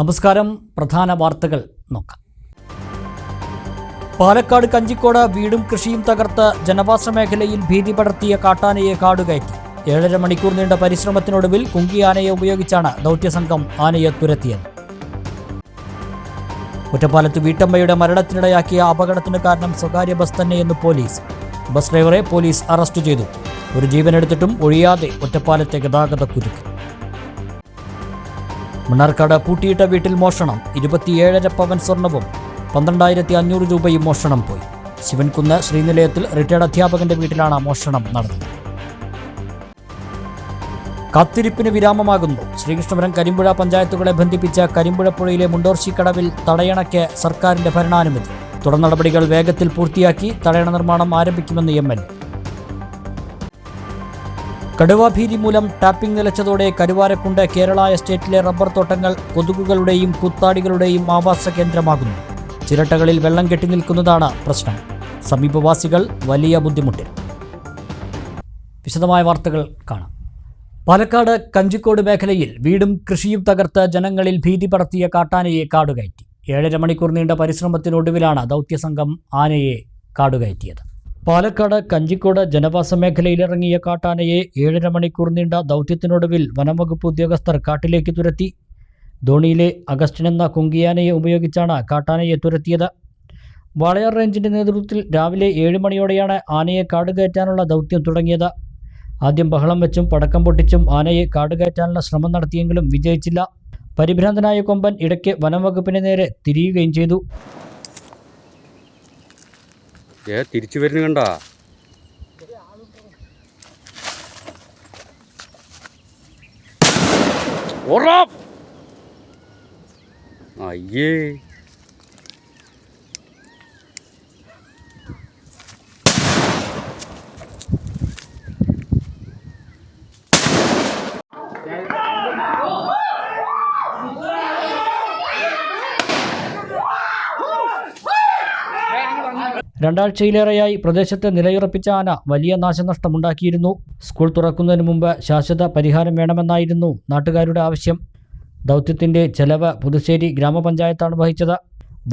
നമസ്കാരം. പ്രധാന വാർത്തകൾ നോക്കാം. പാലക്കാട് കഞ്ചിക്കോട് വീടും കൃഷിയും തകർത്ത് ജനവാസ മേഖലയിൽ ഭീതി പടർത്തിയ കാട്ടാനയെ കാടുകയറ്റി ഏഴര മണിക്കൂർ നീണ്ട പരിശ്രമത്തിനൊടുവിൽ കുങ്കിയാനയെ ഉപയോഗിച്ചാണ് ദൗത്യസംഘം ആനയെ തുരത്തിയത്. ഒറ്റപ്പാലത്ത് വീട്ടമ്മയുടെ മരണത്തിനിടയാക്കിയ അപകടത്തിന് കാരണം സ്വകാര്യ ബസ് തന്നെയെന്ന് പോലീസ്. ബസ് ഡ്രൈവറെ പോലീസ് അറസ്റ്റ് ചെയ്തു. ഒരു ജീവനെടുത്തിട്ടും ഒഴിയാതെ ഒറ്റപ്പാലത്തെ ഗതാഗത കുരുക്ക്. മണ്ണാർക്കാട് പൂട്ടിയിട്ട വീട്ടിൽ മോഷണം. ഇരുപത്തിയേഴര പവൻ സ്വർണവും പന്ത്രണ്ടായിരത്തി അഞ്ഞൂറ് രൂപയും മോഷണം പോയി. ശിവൻകുന്ന് ശ്രീനിലയത്തിൽ റിട്ടയർഡ് അധ്യാപകന്റെ വീട്ടിലാണ് മോഷണം നടന്നത്. കാത്തിരിപ്പിന് വിരാമമാകുന്നു. ശ്രീകൃഷ്ണപുരം കരിമ്പുഴ പഞ്ചായത്തുകളെ ബന്ധിപ്പിച്ച കരിമ്പുഴ പുഴയിലെ മുണ്ടോർശിക്കടവിൽ തടയണയ്ക്ക് സർക്കാരിന്റെ ഭരണാനുമതി. തുടർ നടപടികൾ വേഗത്തിൽ പൂർത്തിയാക്കി തടയണ നിർമ്മാണം ആരംഭിക്കുമെന്ന് എം എൽ കടുവാഭീതി മൂലം ടാപ്പിംഗ് നിലച്ചതോടെ കരുവാരക്കുണ്ട് കേരള എസ്റ്റേറ്റിലെ റബ്ബർ തോട്ടങ്ങൾ കൊതുകുകളുടെയും കുത്താടികളുടെയും ആവാസ കേന്ദ്രമാകുന്നു. ചിരട്ടകളിൽ വെള്ളം കെട്ടി നിൽക്കുന്നതാണ് പ്രശ്നം. സമീപവാസികൾ വലിയ ബുദ്ധിമുട്ടിൽ. വിശദമായ വാർത്തകൾ കാണാം. പാലക്കാട് കഞ്ചിക്കോട് മേഖലയിൽ വീടും കൃഷിയും തകർത്ത് ജനങ്ങളിൽ ഭീതി പടർത്തിയ കാട്ടാനയെ കാടുകയറ്റി. ഏഴര മണിക്കൂർ നീണ്ട പരിശ്രമത്തിനൊടുവിലാണ് ദൗത്യസംഘം ആനയെ കാടുകയറ്റിയത്. പാലക്കാട് കഞ്ചിക്കോട് ജനവാസ മേഖലയിലിറങ്ങിയ കാട്ടാനയെ ഏഴര മണിക്കൂർ നീണ്ട ദൗത്യത്തിനൊടുവിൽ വനംവകുപ്പ് ഉദ്യോഗസ്ഥർ കാട്ടിലേക്ക് തുരത്തി. ധോണിയിലെ അഗസ്റ്റിൻ എന്ന കുങ്കിയാനയെ ഉപയോഗിച്ചാണ് കാട്ടാനയെ തുരത്തിയത്. വാളയാർ റേഞ്ചിന്റെ നേതൃത്വത്തിൽ രാവിലെ ഏഴ് മണിയോടെയാണ് ആനയെ കാടുകയറ്റാനുള്ള ദൗത്യം തുടങ്ങിയത്. ആദ്യം ബഹളം വെച്ചും പടക്കം പൊട്ടിച്ചും ആനയെ കാടുകയറ്റാനുള്ള ശ്രമം നടത്തിയെങ്കിലും വിജയിച്ചില്ല. പരിഭ്രാന്തനായ കൊമ്പൻ ഇടയ്ക്ക് വനംവകുപ്പിന് നേരെ തിരിയുകയും ചെയ്തു. ഏ തിരിച്ചു വരുന്നു കണ്ട? അയ്യേ. രണ്ടാഴ്ചയിലേറെയായി പ്രദേശത്ത് നിലയുറപ്പിച്ച ആന വലിയ നാശനഷ്ടമുണ്ടാക്കിയിരുന്നു. സ്കൂൾ തുറക്കുന്നതിന് മുമ്പ് ശാശ്വത പരിഹാരം വേണമെന്നായിരുന്നു നാട്ടുകാരുടെ ആവശ്യം. ദൗത്യത്തിന്റെ ചെലവ് പുതുശ്ശേരി ഗ്രാമപഞ്ചായത്താണ് വഹിച്ചത്.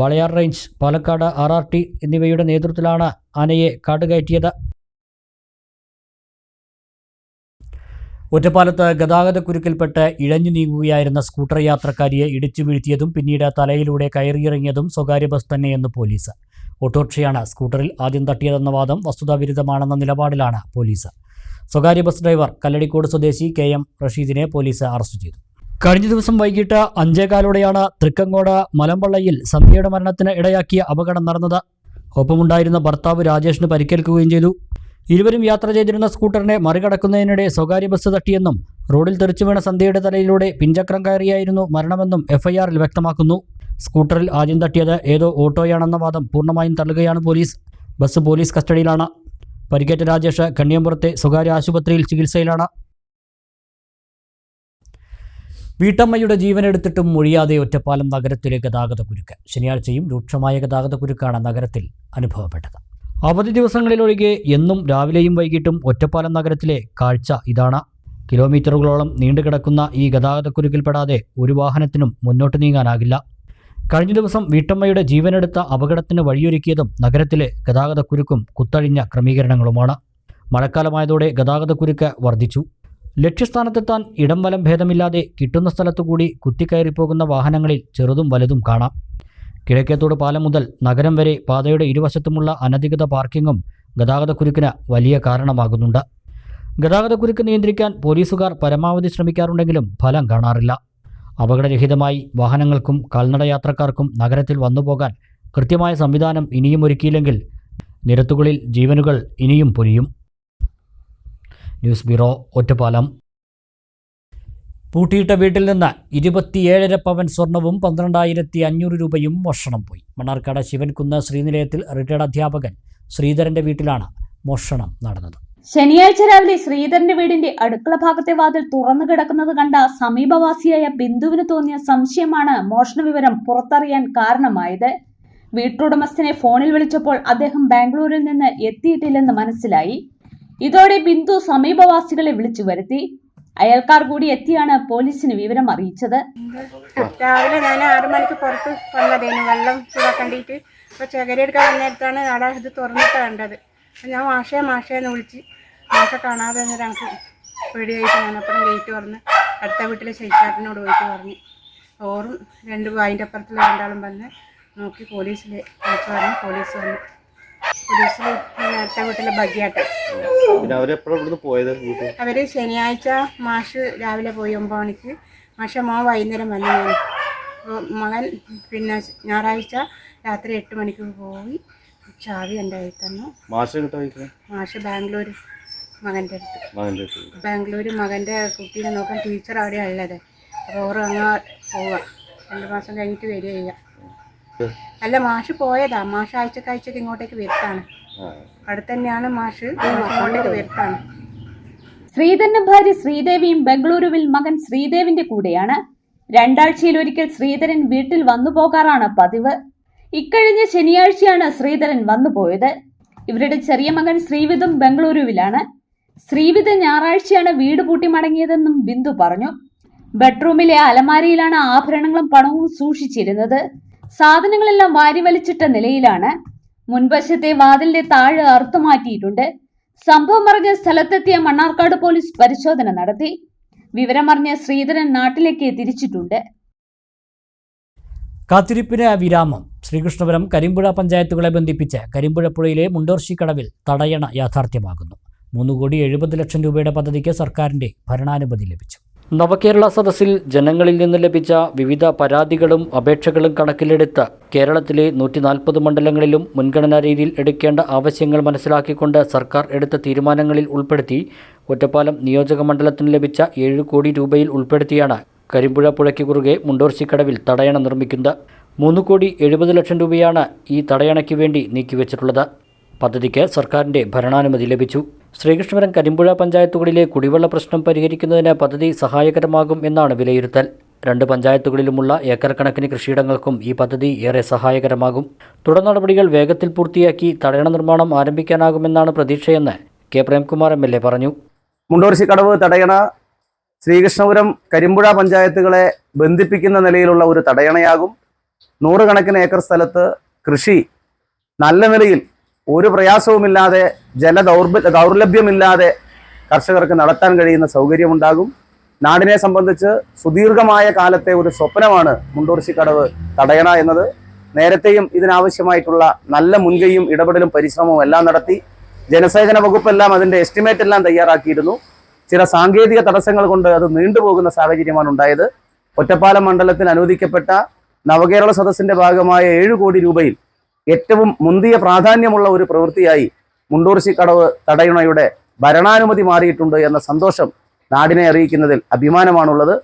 Walayar range Palakkad R R T എന്നിവയുടെ നേതൃത്വത്തിലാണ് ആനയെ കാടുകയറ്റിയത്. ഒറ്റപ്പാലത്ത് ഗതാഗതക്കുരുക്കിൽപ്പെട്ട് ഇഴഞ്ഞു നീങ്ങുകയായിരുന്ന സ്കൂട്ടർ യാത്രക്കാരിയെ ഇടിച്ചു വീഴ്ത്തിയതും പിന്നീട് തലയിലൂടെ കയറിയിറങ്ങിയതും സ്വകാര്യ ബസ് തന്നെയെന്ന് പോലീസ്. ഓട്ടോറിക്ഷയാണ് സ്കൂട്ടറിൽ ആദ്യം തട്ടിയതെന്ന വാദം വസ്തുതാവിരുദ്ധമാണെന്ന നിലപാടിലാണ് പോലീസ്. സ്വകാര്യ ബസ് ഡ്രൈവർ കല്ലടിക്കോട് സ്വദേശി കെ എം റഷീദിനെ പോലീസ് അറസ്റ്റ് ചെയ്തു. കഴിഞ്ഞ ദിവസം വൈകിട്ട് അഞ്ചേകാലോടെയാണ് തൃക്കങ്ങോട് മലമ്പള്ളയിൽ സന്ധ്യയുടെ മരണത്തിന് ഇടയാക്കിയ അപകടം നടന്നത്. ഒപ്പമുണ്ടായിരുന്ന ഭർത്താവ് രാജേഷിന് പരിക്കേൽക്കുകയും ചെയ്തു. ഇരുവരും യാത്ര ചെയ്തിരുന്ന സ്കൂട്ടറിനെ മറികടക്കുന്നതിനിടെ സ്വകാര്യ ബസ് തട്ടിയെന്നും റോഡിൽ തെറിച്ചു വീണ സന്ധ്യയുടെ തലയിലൂടെ പിഞ്ചക്രം കയറിയായിരുന്നു മരണമെന്നും എഫ്ഐആറിൽ വ്യക്തമാക്കുന്നു. സ്കൂട്ടറിൽ ആദ്യം തട്ടിയത് ഏതോ ഓട്ടോയാണെന്ന വാദം പൂർണമായും തള്ളുകയാണ് പോലീസ്. ബസ് പോലീസ് കസ്റ്റഡിയിലാണ്. പരിക്കേറ്റ രാജേഷ് കണ്ണിയമ്പുറത്തെ സ്വകാര്യ ആശുപത്രിയിൽ ചികിത്സയിലാണ്. വീട്ടമ്മയുടെ ജീവനെടുത്തിട്ടും മൊഴിയാതെ ഒറ്റപ്പാലം നഗരത്തിലെ ഗതാഗത കുരുക്ക്. ശനിയാഴ്ചയും രൂക്ഷമായ ഗതാഗത കുരുക്കാണ് നഗരത്തിൽ അനുഭവപ്പെട്ടത്. അവധി ദിവസങ്ങളിലൊഴികെ എന്നും രാവിലെയും വൈകിട്ടും ഒറ്റപ്പാലം നഗരത്തിലെ കാഴ്ച ഇതാണ്. കിലോമീറ്ററുകളോളം നീണ്ടുകിടക്കുന്ന ഈ ഗതാഗത ഗതാഗതക്കുരുക്കിൽപ്പെടാതെ ഒരു വാഹനത്തിനും മുന്നോട്ട് നീങ്ങാനാകില്ല. കഴിഞ്ഞ ദിവസം വീട്ടമ്മയുടെ ജീവനെടുത്ത അപകടത്തിന് വഴിയൊരുക്കിയതും നഗരത്തിലെ ഗതാഗതക്കുരുക്കും കുത്തഴിഞ്ഞ ക്രമീകരണങ്ങളുമാണ്. മഴക്കാലമായതോടെ ഗതാഗതക്കുരുക്ക് വർദ്ധിച്ചു. ലക്ഷ്യസ്ഥാനത്തെത്താൻ ഇടം വലം ഭേദമില്ലാതെ കിട്ടുന്ന സ്ഥലത്തുകൂടി കുത്തിക്കയറിപ്പോകുന്ന വാഹനങ്ങളിൽ ചെറുതും വലുതും കാണാം. കിഴക്കേത്തോട് പാലം മുതൽ നഗരം വരെ പാതയുടെ ഇരുവശത്തുമുള്ള അനധികൃത പാർക്കിങ്ങും ഗതാഗതക്കുരുക്കിന് വലിയ കാരണമാകുന്നുണ്ട്. ഗതാഗതക്കുരുക്ക് നിയന്ത്രിക്കാൻ പോലീസുകാർ പരമാവധി ശ്രമിക്കാറുണ്ടെങ്കിലും ഫലം കാണാറില്ല. അപകടരഹിതമായി വാഹനങ്ങൾക്കും കാൽനടയാത്രക്കാർക്കും നഗരത്തിൽ വന്നുപോകാൻ കൃത്യമായ സംവിധാനം ഇനിയും ഒരുക്കിയില്ലെങ്കിൽ നിരത്തുകളിൽ ജീവനുകൾ ഇനിയും പൊലിയും. News bureau Ottapalam. പൂട്ടിയിട്ട വീട്ടിൽ നിന്ന് ഇരുപത്തിയേഴര പവൻ സ്വർണവും പന്ത്രണ്ടായിരത്തി അഞ്ഞൂറ് രൂപയും മോഷണം പോയി. മണ്ണാർക്കാട് ശിവൻകുന്ന് ശ്രീനിലയത്തിൽ റിട്ടയർഡ് അധ്യാപകൻ ശ്രീധരന്റെ വീട്ടിലാണ് മോഷണം നടന്നത്. ശനിയാഴ്ച രാവിലെ ശ്രീധരന്റെ വീടിന്റെ അടുക്കള ഭാഗത്തെ വാതിൽ തുറന്നു കിടക്കുന്നത് കണ്ട സമീപവാസിയായ ബിന്ദുവിന് തോന്നിയ സംശയമാണ് മോഷണ വിവരം പുറത്തറിയാൻ കാരണമായത്. വീട്ടുടമസ്ഥനെ ഫോണിൽ വിളിച്ചപ്പോൾ അദ്ദേഹം ബാംഗ്ലൂരിൽ നിന്ന് എത്തിയിട്ടില്ലെന്ന് മനസ്സിലായി. ഇതോടെ ബിന്ദു സമീപവാസികളെ വിളിച്ചു വരുത്തി. അയൽക്കാർ കൂടി എത്തിയാണ് പോലീസിന് വിവരം അറിയിച്ചത്. രാവിലെ ഞാൻ ആറു മണിക്ക് പുറത്ത് വന്നതേനു. വെള്ളം ചൂടാക്കണ്ടിട്ട് അപ്പോൾ ചകരി എടുക്കാൻ നേരത്താണ് അവിടെ ഇത് തുറന്നിട്ട് കണ്ടത്. ഞാൻ മാഷേ മാഷേന്ന് വിളിച്ച് മാഷ കാണാതെ തന്നെ ഞങ്ങൾക്ക് പേടിയായിട്ട് ഞാനപ്പുറം ഗേറ്റ് പറഞ്ഞ് അടുത്ത വീട്ടിലെ ശൈശാട്ടിനോട് പോയിട്ട് പറഞ്ഞു. ഓറും രണ്ട് അതിന്റെ അപ്പുറത്തുള്ള രണ്ടാളും വന്ന് നോക്കി പോലീസിൽ വിളിച്ച് പറഞ്ഞു. പോലീസ് വന്നു. പോലീസിൽ അടുത്ത വീട്ടിലെ വീട്ടിൽ? അവർ ശനിയാഴ്ച മാഷ് രാവിലെ പോയി ഒമ്പത് മണിക്ക്. മാഷ മോ വൈകുന്നേരം വന്നു മകൻ പിന്നെ ഞായറാഴ്ച രാത്രി എട്ട് മണിക്ക് പോയി ചാവി എന്റെ കയ്യിൽ തന്നു. മാഷ് മാഷ് ബാംഗ്ലൂർ മകന്റെ അടുത്ത്. മകന്റെ അടുത്ത് ബാംഗ്ലൂർ മകന്റെ കുട്ടീനെ നോക്കാൻ ടീച്ചർ അവിടെയാണ് ഉള്ളത്. അപ്പോൾ ഓറ് അങ്ങ് പോവുക രണ്ട് മാസം കഴിഞ്ഞിട്ട് വരിക ചെയ്യുക അല്ല മാഷ് പോയതാ. മാഷ് ആഴ്ചക്കാഴ്ചക്ക് ആഴ്ചക്ക് ഇങ്ങോട്ടേക്ക് വരുത്താണ്. അവിടെ അടുത്ത് തന്നെയാണ് മാഷ് അങ്ങോട്ടേക്ക് വരുത്താണ്. ശ്രീധരന്റെ ഭാര്യ ശ്രീദേവിയും ബംഗളൂരുവിൽ മകൻ ശ്രീദേവിന്റെ കൂടെയാണ്. രണ്ടാഴ്ചയിൽ ഒരിക്കൽ ശ്രീധരൻ വീട്ടിൽ വന്നു പോകാറാണ് പതിവ്. ഇക്കഴിഞ്ഞ ശനിയാഴ്ചയാണ് ശ്രീധരൻ വന്നു പോയത്. ഇവരുടെ ചെറിയ മകൻ ശ്രീവിധും ബംഗളൂരുവിലാണ്. ശ്രീവിധ് ഞായറാഴ്ചയാണ് വീട് പൂട്ടി മടങ്ങിയതെന്നും ബിന്ദു പറഞ്ഞു. ബെഡ്റൂമിലെ അലമാരിയിലാണ് ആഭരണങ്ങളും പണവും സൂക്ഷിച്ചിരുന്നത്. സാധനങ്ങളെല്ലാം വാരി വലിച്ചിട്ട നിലയിലാണ്. മുൻവശത്തെ വാതിലിന്റെ താഴ് അറുത്തുമാറ്റിയിട്ടുണ്ട്. സംഭവം അറിഞ്ഞ സ്ഥലത്തെത്തിയ മണ്ണാർക്കാട് പോലീസ് പരിശോധന നടത്തി. വിവരമറിഞ്ഞ ശ്രീധരൻ നാട്ടിലേക്ക് തിരിച്ചിട്ടുണ്ട്. കാത്തിരിപ്പിന് വിരാമം. ശ്രീകൃഷ്ണപുരം കരിമ്പുഴ പഞ്ചായത്തുകളെ ബന്ധിപ്പിച്ച് കരിമ്പുഴ പുഴയിലെ മുണ്ടോർശിക്കടവിൽ തടയണ യാഥാർത്ഥ്യമാകുന്നു. മൂന്ന് കോടി എഴുപത് ലക്ഷം രൂപയുടെ പദ്ധതിക്ക് സർക്കാരിന്റെ ഭരണാനുമതി ലഭിച്ചു. നവകേരള സദസ്സിൽ ജനങ്ങളിൽ നിന്ന് ലഭിച്ച വിവിധ പരാതികളും അപേക്ഷകളും കണക്കിലെടുത്ത് കേരളത്തിലെ നൂറ്റി നാൽപ്പത് മണ്ഡലങ്ങളിലും മുൻഗണനാ രീതിയിൽ എടുക്കേണ്ട ആവശ്യങ്ങൾ മനസ്സിലാക്കിക്കൊണ്ട് സർക്കാർ എടുത്ത തീരുമാനങ്ങളിൽ ഉൾപ്പെടുത്തി ഒറ്റപ്പാലം നിയോജക മണ്ഡലത്തിന് ലഭിച്ച ഏഴ് കോടി രൂപയിൽ ഉൾപ്പെടുത്തിയാണ് കരിമ്പുഴ പുഴയ്ക്ക് കുറുകെ മുണ്ടോർച്ചിക്കടവിൽ തടയണ നിർമ്മിക്കുന്നത്. മൂന്ന് കോടി എഴുപത് ലക്ഷം രൂപയാണ് ഈ തടയണയ്ക്ക് വേണ്ടി നീക്കിവച്ചിട്ടുള്ളത്. പദ്ധതിക്ക് സർക്കാരിന്റെ ഭരണാനുമതി ലഭിച്ചു. ശ്രീകൃഷ്ണപുരം കരിമ്പുഴ പഞ്ചായത്തുകളിലെ കുടിവെള്ള പ്രശ്നം പരിഹരിക്കുന്നതിന് പദ്ധതി സഹായകരമാകും എന്നാണ് വിലയിരുത്തൽ. രണ്ട് പഞ്ചായത്തുകളിലുമുള്ള ഏക്കർ കണക്കിന് കൃഷിയിടങ്ങൾക്കും ഈ പദ്ധതി ഏറെ സഹായകരമാകും. തുടർ നടപടികൾ വേഗത്തിൽ പൂർത്തിയാക്കി തടയണ നിർമ്മാണം ആരംഭിക്കാനാകുമെന്നാണ് പ്രതീക്ഷയെന്ന് K. Premkumar M. L. A. പറഞ്ഞു. മുണ്ടോർശിക്കടവ് തടയണ ശ്രീകൃഷ്ണപുരം കരിമ്പുഴ പഞ്ചായത്തുകളെ ബന്ധിപ്പിക്കുന്ന നിലയിലുള്ള ഒരു തടയണയാകും. നൂറുകണക്കിന് ഏക്കർ സ്ഥലത്ത് കൃഷി നല്ല നിലയിൽ ഒരു പ്രയാസവുമില്ലാതെ ജല ദൗർലഭ്യമില്ലാതെ കർഷകർക്ക് നടത്താൻ കഴിയുന്ന സൗകര്യമുണ്ടാകും. നാടിനെ സംബന്ധിച്ച് സുദീർഘമായ കാലത്തെ ഒരു സ്വപ്നമാണ് മുണ്ടൂർശിക്കടവ് തടയണ എന്നത്. നേരത്തെയും ഇതിനാവശ്യമായിട്ടുള്ള നല്ല മുൻകൈയും ഇടപെടലും പരിശ്രമവും എല്ലാം നടത്തി ജനസേചന വകുപ്പെല്ലാം അതിന്റെ എസ്റ്റിമേറ്റ് എല്ലാം തയ്യാറാക്കിയിരുന്നു. ചില സാങ്കേതിക തടസ്സങ്ങൾ കൊണ്ട് അത് നീണ്ടുപോകുന്ന സാഹചര്യമാണ് ഉണ്ടായത്. ഒറ്റപ്പാലം മണ്ഡലത്തിൽ അനുവദിക്കപ്പെട്ട നവകേരള സദസ്സിന്റെ ഭാഗമായ ഏഴ് കോടി രൂപയിൽ ഏറ്റവും മുന്തിയ പ്രാധാന്യമുള്ള ഒരു പ്രവൃത്തിയായി മുണ്ടൂർശിക്കടവ് തടയണയുടെ ഭരണാനുമതി മാറിയിട്ടുണ്ട് എന്ന സന്തോഷം നാടിനെ അറിയിക്കുന്നതിൽ അഭിമാനമാണുള്ളത്.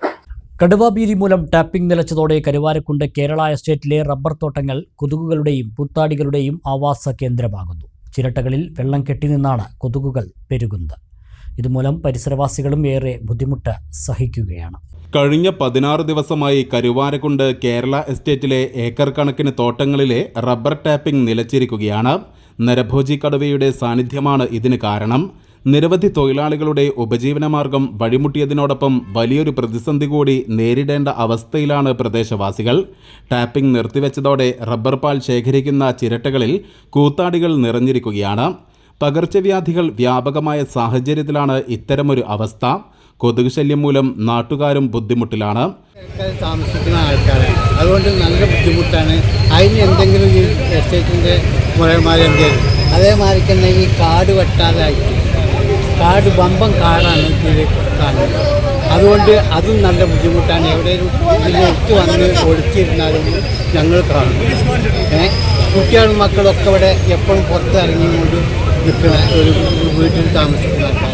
കടുവാബീരി മൂലം ടാപ്പിംഗ് നിലച്ചതോടെ കരുവാരക്കുണ്ട് കേരള എസ്റ്റേറ്റിലെ റബ്ബർ തോട്ടങ്ങൾ കൊതുകുകളുടെയും പുത്താടികളുടെയും ആവാസ കേന്ദ്രമാകുന്നു. ചിരട്ടകളിൽ വെള്ളം കെട്ടി നിന്നാണ് കൊതുകുകൾ പെരുകുന്നത്. ഇതുമൂലം പരിസരവാസികളും ഏറെ ബുദ്ധിമുട്ട് സഹിക്കുകയാണ്. കഴിഞ്ഞ പതിനാറ് ദിവസമായി കരുവാരക്കുണ്ട് കേരള എസ്റ്റേറ്റിലെ ഏക്കർ കണക്കിന് തോട്ടങ്ങളിലെ റബ്ബർ ടാപ്പിംഗ് നിലച്ചിരിക്കുകയാണ്. നരഭോജി കടുവയുടെ സാന്നിധ്യമാണ് ഇതിന് കാരണം. നിരവധി തൊഴിലാളികളുടെ ഉപജീവനമാർഗം വഴിമുട്ടിയതിനോടൊപ്പം വലിയൊരു പ്രതിസന്ധി കൂടി നേരിടേണ്ട അവസ്ഥയിലാണ് പ്രദേശവാസികൾ. ടാപ്പിംഗ് നിർത്തിവെച്ചതോടെ റബ്ബർ പാൽ ശേഖരിക്കുന്ന ചിരട്ടകളിൽ കൂത്താടികൾ നിറഞ്ഞിരിക്കുകയാണ്. പകർച്ചവ്യാധികൾ വ്യാപകമായ സാഹചര്യത്തിലാണ് ഇത്തരമൊരു അവസ്ഥ. കൊതുക് ശല്യം മൂലം നാട്ടുകാരും ബുദ്ധിമുട്ടിലാണ്. താമസിക്കുന്ന ആൾക്കാരാണ്. അതുകൊണ്ട് നല്ല ബുദ്ധിമുട്ടാണ്. അതിന് എന്തെങ്കിലും ഈ എസ്റ്റേറ്റിന്റെ മുറമാരി അതേമാതിരി തന്നെ ഈ കാട് വെട്ടാതായിട്ട് കാട് ബമ്പം കാടാണ് കാണുന്നത്. അതുകൊണ്ട് അതും നല്ല ബുദ്ധിമുട്ടാണ്. എവിടെയും ഒത്ത് വന്ന് ഒഴിച്ചിരുന്നാലും ഞങ്ങൾ കാണും. ഏ? കുട്ടികളും മക്കളൊക്കെ ഇവിടെ എപ്പോഴും പുറത്തിറങ്ങിക്കൊണ്ട് നിൽക്കുന്ന ഒരു വീട്ടിൽ താമസിക്കുന്ന ആൾക്കാർ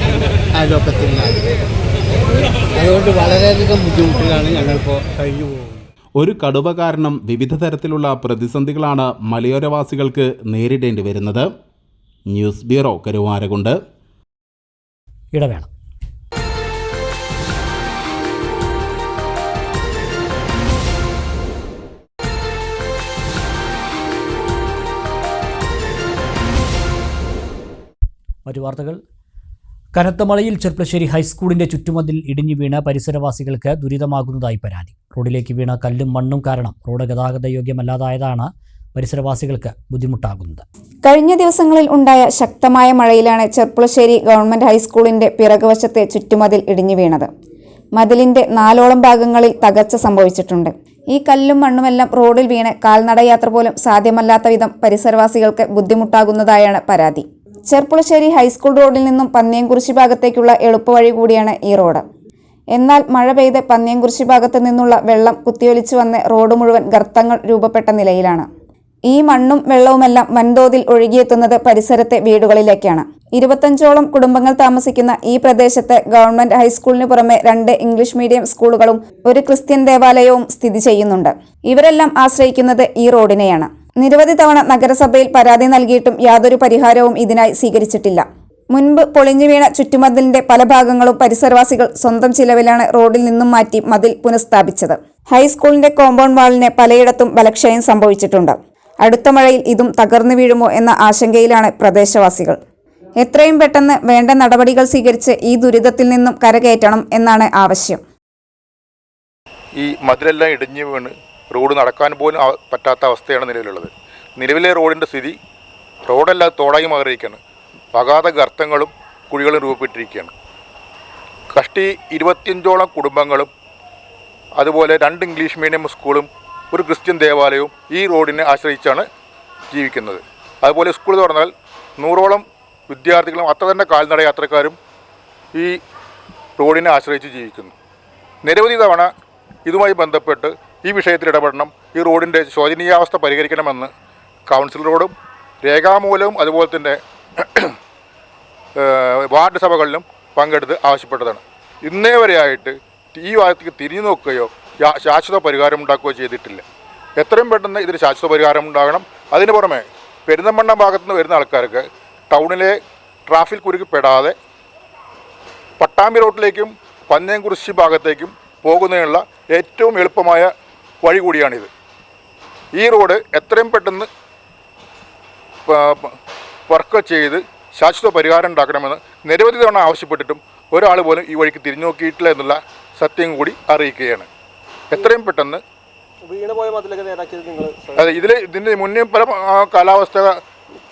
അതുകൊണ്ട് വളരെയധികം ബുദ്ധിമുട്ടിലാണ് ഞങ്ങളിപ്പോൾ കഴിഞ്ഞു പോകുന്നത്. ഒരു കടുവ കാരണം വിവിധ തരത്തിലുള്ള പ്രതിസന്ധികളാണ് മലയോരവാസികൾക്ക് നേരിടേണ്ടി വരുന്നത്. News bureau Karuvarakundu. ഇടവേണം മറ്റു വാർത്തകൾ. കനത്ത മഴയിൽ ചെർപ്പശ്ശേരി ഹൈസ്കൂളിന്റെ ചുറ്റുമതിൽ ഇടിഞ്ഞു വീണ പരിസരവാസികൾക്ക് ദുരിതമാകുന്നതായി പരാതി. റോഡിലേക്ക് വീണ കല്ലും മണ്ണും കാരണം റോഡ് ഗതാഗത യോഗ്യമല്ലാതായതാണ് പരിസരവാസികൾക്ക് ബുദ്ധിമുട്ടാകുന്നത്. കഴിഞ്ഞ ദിവസങ്ങളിൽ ഉണ്ടായ ശക്തമായ മഴയിലാണ് ചെർപ്പുളശ്ശേരി ഗവൺമെന്റ് ഹൈസ്കൂളിന്റെ പിറകുവശത്തെ ചുറ്റുമതിൽ ഇടിഞ്ഞു വീണത്. മതിലിന്റെ നാലോളം ഭാഗങ്ങളിൽ തകർച്ച സംഭവിച്ചിട്ടുണ്ട്. ഈ കല്ലും മണ്ണുമെല്ലാം റോഡിൽ വീണ് കാൽനടയാത്ര പോലും സാധ്യമല്ലാത്ത വിധം പരിസരവാസികൾക്ക് ബുദ്ധിമുട്ടാകുന്നതായാണ് പരാതി. ചെർപ്പുളശ്ശേരി ഹൈസ്കൂൾ റോഡിൽ നിന്നും പന്നിയംകുറിശി ഭാഗത്തേക്കുള്ള എളുപ്പവഴി കൂടിയാണ് ഈ റോഡ്. എന്നാൽ മഴ പെയ്ത് പന്നിയംകുറിശി ഭാഗത്ത് നിന്നുള്ള വെള്ളം കുത്തിയൊലിച്ചു വന്ന് റോഡ് മുഴുവൻ ഗർത്തങ്ങൾ രൂപപ്പെട്ട നിലയിലാണ്. ഈ മണ്ണും വെള്ളവുമെല്ലാം വൻതോതിൽ ഒഴുകിയെത്തുന്നത് പരിസരത്തെ വീടുകളിലേക്കാണ്. ഇരുപത്തഞ്ചോളം കുടുംബങ്ങൾ താമസിക്കുന്ന ഈ പ്രദേശത്ത് ഗവൺമെന്റ് ഹൈസ്കൂളിന് പുറമെ രണ്ട് ഇംഗ്ലീഷ് മീഡിയം സ്കൂളുകളും ഒരു ക്രിസ്ത്യൻ ദേവാലയവും സ്ഥിതി ചെയ്യുന്നുണ്ട്. ഇവരെല്ലാം ആശ്രയിക്കുന്നത് ഈ റോഡിനെയാണ്. നിരവധി തവണ നഗരസഭയിൽ പരാതി നൽകിയിട്ടും യാതൊരു പരിഹാരവും ഇതിനായി സ്വീകരിച്ചിട്ടില്ല. മുൻപ് പൊളിഞ്ഞു വീണ ചുറ്റുമതിലിന്റെ പല ഭാഗങ്ങളും പരിസരവാസികൾ സ്വന്തം ചിലവിലാണ് റോഡിൽ നിന്നും മാറ്റി മതിൽ പുനഃസ്ഥാപിച്ചത്. ഹൈസ്കൂളിന്റെ കോമ്പൗണ്ട് വാളിന് പലയിടത്തും ബലക്ഷയം സംഭവിച്ചിട്ടുണ്ട്. അടുത്ത മഴയിൽ ഇതും തകർന്നു വീഴുമോ എന്ന ആശങ്കയിലാണ് പ്രദേശവാസികൾ. എത്രയും പെട്ടെന്ന് വേണ്ട നടപടികൾ സ്വീകരിച്ച് ഈ ദുരിതത്തിൽ നിന്നും കരകയറ്റണം എന്നാണ് ആവശ്യം. ഈ മതിലെല്ലാം ഇടിഞ്ഞു വീണ് റോഡ് നടക്കാൻ പോലും പറ്റാത്ത അവസ്ഥയാണ് നിലവിലുള്ളത്. നിലവിലെ റോഡിന്റെ സ്ഥിതി റോഡല്ലാതെ തോടായി മാറിയിരിക്കുകയാണ്. പകാത ഗർത്തങ്ങളും കുഴികളും രൂപപ്പെട്ടിരിക്കുകയാണ്. കഷ്ടി ഇരുപത്തിയഞ്ചോളം കുടുംബങ്ങളും അതുപോലെ രണ്ട് ഇംഗ്ലീഷ് മീഡിയം സ്കൂളും ഒരു ക്രിസ്ത്യൻ ദേവാലയവും ഈ റോഡിനെ ആശ്രയിച്ചാണ് ജീവിക്കുന്നത്. അതുപോലെ സ്കൂൾ തുറന്നാൽ നൂറോളം വിദ്യാർത്ഥികളും അത്ര തന്നെ കാൽനട യാത്രക്കാരും ഈ റോഡിനെ ആശ്രയിച്ച് ജീവിക്കുന്നു. നിരവധി തവണ ഇതുമായി ബന്ധപ്പെട്ട് ഈ വിഷയത്തിൽ ഇടപെടണം. ഈ റോഡിന്റെ ശോചനീയാവസ്ഥ പരിഹരിക്കണമെന്ന് കൗൺസിലറോടും രേഖാമൂലവും അതുപോലെ തന്നെ വാർഡ് സഭകളിലും പങ്കെടുത്ത് ആവശ്യപ്പെട്ടതാണ്. ഇന്നേ വരെയായിട്ട് ഈ വാദത്തേക്ക് തിരിഞ്ഞു നോക്കുകയോ ശാശ്വത പരിഹാരം ഉണ്ടാക്കുകയോ ചെയ്തിട്ടില്ല. എത്രയും പെട്ടെന്ന് ഇതിന് ശാശ്വത പരിഹാരം ഉണ്ടാകണം. അതിന് പുറമെ പെരുന്തമണ്ണ ഭാഗത്തു നിന്ന് വരുന്ന ആൾക്കാർക്ക് ടൗണിലെ ട്രാഫിക് കുരുക്കിപ്പെടാതെ പട്ടാമ്പി റോട്ടിലേക്കും പന്നയംകുറിശി ഭാഗത്തേക്കും പോകുന്നതിനുള്ള ഏറ്റവും എളുപ്പമായ വഴി കൂടിയാണിത് ഈ റോഡ് എത്രയും പെട്ടെന്ന് വർക്ക് ചെയ്ത് ശാശ്വത പരിഹാരം ഉണ്ടാക്കണമെന്ന് നിരവധി തവണ ആവശ്യപ്പെട്ടിട്ടും ഒരാൾ പോലും ഈ വഴിക്ക് തിരിഞ്ഞു നോക്കിയിട്ടില്ല എന്നുള്ള സത്യം കൂടി അറിയിക്കുകയാണ്. എത്രയും പെട്ടെന്ന് അതെ ഇതിൽ ഇതിന്റെ മുന്നേ പല കാലാവസ്ഥ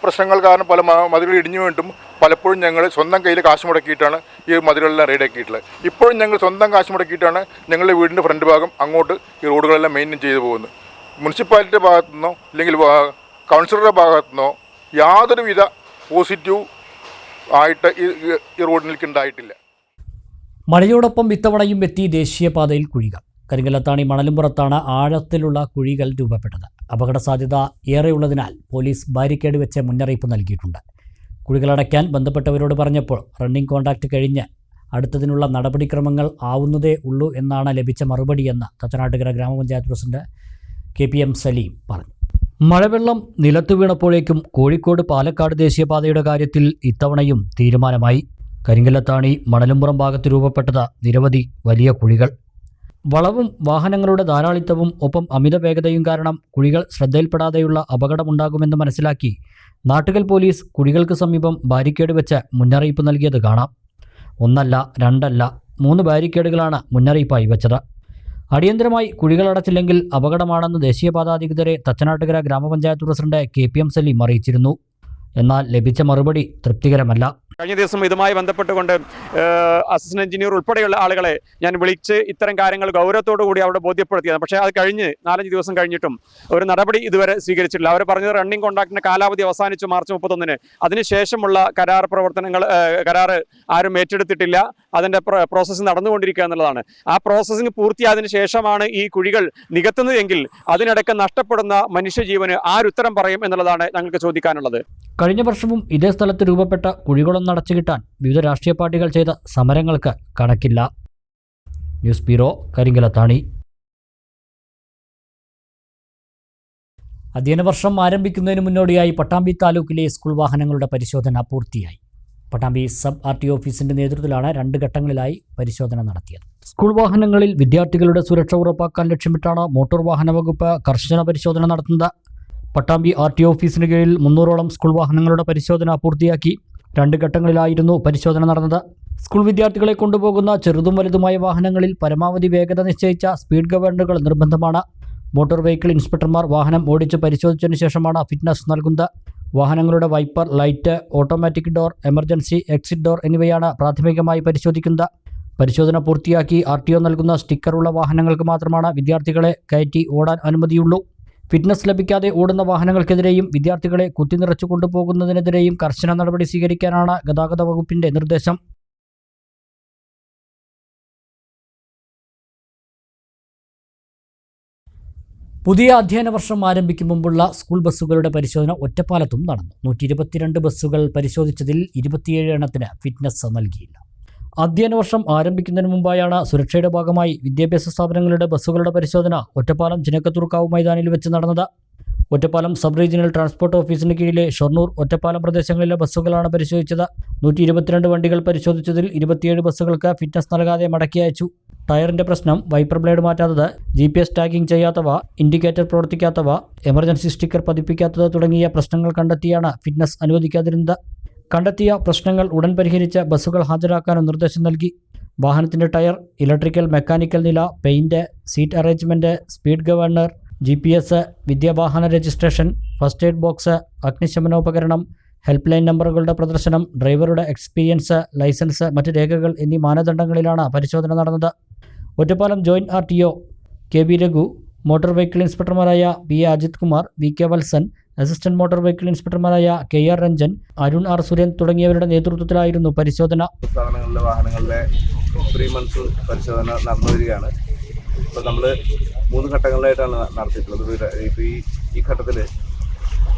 പ്രശ്നങ്ങൾ കാരണം പല മതിലുകൾ ഇടിഞ്ഞു വീണ്ടും പലപ്പോഴും ഞങ്ങൾ സ്വന്തം കയ്യിൽ കാശ് മുടക്കിയിട്ടാണ് ഈ മതിലുകളെല്ലാം റെഡിയാക്കിയിട്ടുള്ളത് ഇപ്പോഴും ഞങ്ങൾ സ്വന്തം കാശ് മുടക്കിയിട്ടാണ് ഞങ്ങളുടെ വീടിന്റെ ഫ്രണ്ട് ഭാഗം അങ്ങോട്ട് ഈ റോഡുകളെല്ലാം മെയിന്റെയിൻ ചെയ്തു പോകുന്നത്. മുനിസിപ്പാലിറ്റിയുടെ ഭാഗത്തു നിന്നോ അല്ലെങ്കിൽ കൗൺസിലറുടെ ഭാഗത്തു നിന്നോ യാതൊരുവിധ പോസിറ്റീവ് ആയിട്ട് ഈ റോഡിലേക്ക് ഉണ്ടായിട്ടില്ല മഴയോടൊപ്പം ഇത്തവണയും എത്തി ദേശീയപാതയിൽ കുഴികൾ. കരിങ്കലത്താണി മണലുംപുറത്താണ് ആഴത്തിലുള്ള കുഴികൾ രൂപപ്പെട്ടത്. അപകട സാധ്യത ഏറെയുള്ളതിനാൽ പോലീസ് ബാരിക്കേഡ് വെച്ച് മുന്നറിയിപ്പ് നൽകിയിട്ടുണ്ട്. കുഴികളടയ്ക്കാൻ ബന്ധപ്പെട്ടവരോട് പറഞ്ഞപ്പോൾ റണ്ണിംഗ് കോൺട്രാക്റ്റ് കഴിഞ്ഞ് അടുത്തതിനുള്ള നടപടിക്രമങ്ങൾ ആവുന്നതേ ഉള്ളൂ എന്നാണ് ലഭിച്ച മറുപടിയെന്ന് തച്ചനാട്ടുകര ഗ്രാമപഞ്ചായത്ത് president K P M Saleem പറഞ്ഞു. മഴവെള്ളം നിലത്തു വീണപ്പോഴേക്കും കോഴിക്കോട് പാലക്കാട് ദേശീയപാതയുടെ കാര്യത്തിൽ ഇത്തവണയും തീരുമാനമായി. കരിങ്കല്ലത്താണി മണലുംപുറം ഭാഗത്ത് രൂപപ്പെട്ടത് നിരവധി വലിയ കുഴികൾ. വളവും വാഹനങ്ങളുടെ ധാരാളിത്തവും ഒപ്പം അമിത വേഗതയും കാരണം കുഴികൾ ശ്രദ്ധയിൽപ്പെടാതെയുള്ള അപകടമുണ്ടാകുമെന്ന് മനസ്സിലാക്കി നാട്ടുകൽ പോലീസ് കുഴികൾക്ക് സമീപം ബാരിക്കേഡ് വെച്ച് മുന്നറിയിപ്പ് നൽകിയത് കാണാം. ഒന്നല്ല രണ്ടല്ല മൂന്ന് ബാരിക്കേഡുകളാണ് മുന്നറിയിപ്പായി വെച്ചത്. അടിയന്തരമായി കുഴികൾ അടച്ചില്ലെങ്കിൽ അപകടമാണെന്ന് ദേശീയപാത അധികൃതരെ തച്ചനാട്ടുകര ഗ്രാമപഞ്ചായത്ത് president K P M Saleem അറിയിച്ചിരുന്നു. എന്നാൽ ലഭിച്ച മറുപടി തൃപ്തികരമല്ല. കഴിഞ്ഞ ദിവസം ഇതുമായി ബന്ധപ്പെട്ടുകൊണ്ട് അസിസ്റ്റന്റ് എഞ്ചിനീയർ ഉൾപ്പെടെയുള്ള ആളുകളെ ഞാൻ വിളിച്ച് ഇത്തരം കാര്യങ്ങൾ ഗൗരവത്തോടു കൂടി അവിടെ ബോധ്യപ്പെടുത്തിയത് പക്ഷേ അത് കഴിഞ്ഞ് നാലഞ്ച് ദിവസം കഴിഞ്ഞിട്ടും ഒരു നടപടി ഇതുവരെ സ്വീകരിച്ചിട്ടില്ല. അവർ പറഞ്ഞത് റണ്ണിംഗ് കോൺട്രാക്ടിന്റെ കാലാവധി അവസാനിച്ചു മാർച്ച് മുപ്പത്തൊന്നിന്. അതിനുശേഷമുള്ള കരാർ പ്രവർത്തനങ്ങൾ കരാർ ആരും ഏറ്റെടുത്തിട്ടില്ല. അതിന്റെ പ്രോസസ്സ് നടന്നുകൊണ്ടിരിക്കുക എന്നുള്ളതാണ്. ആ പ്രോസസ്സിംഗ് പൂർത്തിയായതിനു ശേഷമാണ് ഈ കുഴികൾ നികത്തുന്നതെങ്കിൽ അതിനിടയ്ക്ക് നഷ്ടപ്പെടുന്ന മനുഷ്യജീവന് ആരുത്തരം പറയും എന്നുള്ളതാണ് ഞങ്ങൾക്ക് ചോദിക്കാനുള്ളത്. കഴിഞ്ഞ വർഷവും ഇതേ സ്ഥലത്ത് രൂപപ്പെട്ട കുഴികുളം നടച്ചു കിട്ടാൻ വിവിധ രാഷ്ട്രീയ പാർട്ടികൾ ചെയ്ത സമരങ്ങൾക്ക് കണക്കില്ല. News bureau Karinkallathani. അധ്യയന വർഷം ആരംഭിക്കുന്നതിന് മുന്നോടിയായി പട്ടാമ്പി താലൂക്കിലെ സ്കൂൾ വാഹനങ്ങളുടെ പരിശോധന പൂർത്തിയായി. പട്ടാമ്പി സബ് ആർ ടി ഓഫീസിന്റെ നേതൃത്വത്തിലാണ് രണ്ട് ഘട്ടങ്ങളിലായി പരിശോധന നടത്തിയത്. സ്കൂൾ വാഹനങ്ങളിൽ വിദ്യാർത്ഥികളുടെ സുരക്ഷ ഉറപ്പാക്കാൻ ലക്ഷ്യമിട്ടാണ് മോട്ടോർ വാഹന വകുപ്പ് കർശന പരിശോധന നടത്തുന്നത്. പട്ടാമ്പി ആർ ടി ഓഫീസിന് കീഴിൽ മുന്നൂറോളം സ്കൂൾ വാഹനങ്ങളുടെ പരിശോധന പൂർത്തിയാക്കി. രണ്ട് ഘട്ടങ്ങളിലായിരുന്നു പരിശോധന നടന്നത്. സ്കൂൾ വിദ്യാർത്ഥികളെ കൊണ്ടുപോകുന്ന ചെറുതും വലുതുമായ വാഹനങ്ങളിൽ പരമാവധി വേഗത നിശ്ചയിച്ച സ്പീഡ് ഗവർണറുകൾ നിർബന്ധമാണ്. മോട്ടോർ വെഹിക്കിൾ ഇൻസ്പെക്ടർമാർ വാഹനം ഓടിച്ച് പരിശോധിച്ചതിനു ശേഷമാണ് ഫിറ്റ്നസ് നൽകുന്നത്. വാഹനങ്ങളുടെ wiper light automatic door emergency exit door എന്നിവയാണ് പ്രാഥമികമായി പരിശോധിക്കുന്നത്. പരിശോധന പൂർത്തിയാക്കി ആർ നൽകുന്ന സ്റ്റിക്കറുള്ള വാഹനങ്ങൾക്ക് മാത്രമാണ് വിദ്യാർത്ഥികളെ കയറ്റി ഓടാൻ അനുമതിയുള്ളൂ. ഫിറ്റ്നസ് ലഭിക്കാതെ ഓടുന്ന വാഹനങ്ങൾക്കെതിരെയും വിദ്യാർത്ഥികളെ കുത്തിനിറച്ചു കൊണ്ടുപോകുന്നതിനെതിരെയും കർശന നടപടി സ്വീകരിക്കാനാണ് ഗതാഗത വകുപ്പിന്റെ നിർദ്ദേശം. പുതിയ അധ്യയന വർഷം ആരംഭിക്കും മുമ്പുള്ള സ്കൂൾ ബസ്സുകളുടെ പരിശോധന ഒറ്റപ്പാലത്തും നടന്നു. നൂറ്റി ബസ്സുകൾ പരിശോധിച്ചതിൽ ഇരുപത്തിയേഴ് എണ്ണത്തിന് ഫിറ്റ്നസ് നൽകിയില്ല. അധ്യയന വർഷം ആരംഭിക്കുന്നതിന് മുമ്പായാണ് സുരക്ഷയുടെ ഭാഗമായി വിദ്യാഭ്യാസ സ്ഥാപനങ്ങളുടെ ബസ്സുകളുടെ പരിശോധന ഒറ്റപ്പാലം ചിനക്കത്തൂർക്കാവ് മൈതാനിൽ വെച്ച് നടന്നത്. ഒറ്റപ്പാലം സബ് റീജിയണൽ ട്രാൻസ്പോർട്ട് ഓഫീസിന് കീഴിലെ ഷൊർണൂർ ഒറ്റപ്പാലം പ്രദേശങ്ങളിലെ ബസ്സുകളാണ് പരിശോധിച്ചത്. നൂറ്റി ഇരുപത്തിരണ്ട് വണ്ടികൾ പരിശോധിച്ചതിൽ ഇരുപത്തിയേഴ് ബസ്സുകൾക്ക് ഫിറ്റ്നസ് നൽകാതെ മടക്കി അയച്ചു. ടയറിന്റെ പ്രശ്നം വൈപ്പർ ബ്ലേഡ് മാറ്റാത്തത് ജി പി എസ് ടാഗിംഗ് ചെയ്യാത്തവ ഇൻഡിക്കേറ്റർ പ്രവർത്തിക്കാത്തവ എമർജൻസി സ്റ്റിക്കർ പതിപ്പിക്കാത്തത് തുടങ്ങിയ പ്രശ്നങ്ങൾ കണ്ടെത്തിയാണ് ഫിറ്റ്നസ് അനുവദിക്കാതിരുന്നത്. കണ്ടെത്തിയ പ്രശ്നങ്ങൾ ഉടൻ പരിഹരിച്ച് ബസ്സുകൾ ഹാജരാക്കാനും നിർദ്ദേശം നൽകി. വാഹനത്തിന്റെ ടയർ ഇലക്ട്രിക്കൽ മെക്കാനിക്കൽ നില paint seat arrangement speed governor G P S വിദ്യാവാഹന registration first aid box അഗ്നിശമനോപകരണം ഹെൽപ്പ് ലൈൻ നമ്പറുകളുടെ പ്രദർശനം ഡ്രൈവറുടെ എക്സ്പീരിയൻസ് ലൈസൻസ് മറ്റ് രേഖകൾ എന്നീ മാനദണ്ഡങ്ങളിലാണ് പരിശോധന നടന്നത്. Ottapalam joint R T O K V Raghu motor vehicle ഇൻസ്പെക്ടർമാരായ P A Ajith Kumar V K Valsan assistant motor vehicle ഇൻസ്പെക്ടർമാരായ K R Ranjan Arun R Suren തുടങ്ങിയവരുടെ നേതൃത്വത്തിലായിരുന്നു പരിശോധന. സ്ഥാപനങ്ങളിലെ വാഹനങ്ങളിലെ ത്രീ മന്ത്സ് പരിശോധന നടന്നു വരികയാണ്. ഇപ്പോൾ നമ്മൾ മൂന്ന് ഘട്ടങ്ങളിലായിട്ടാണ് നടത്തിയിട്ടുള്ളത്. ഇപ്പോൾ ഈ ഈ ഘട്ടത്തിൽ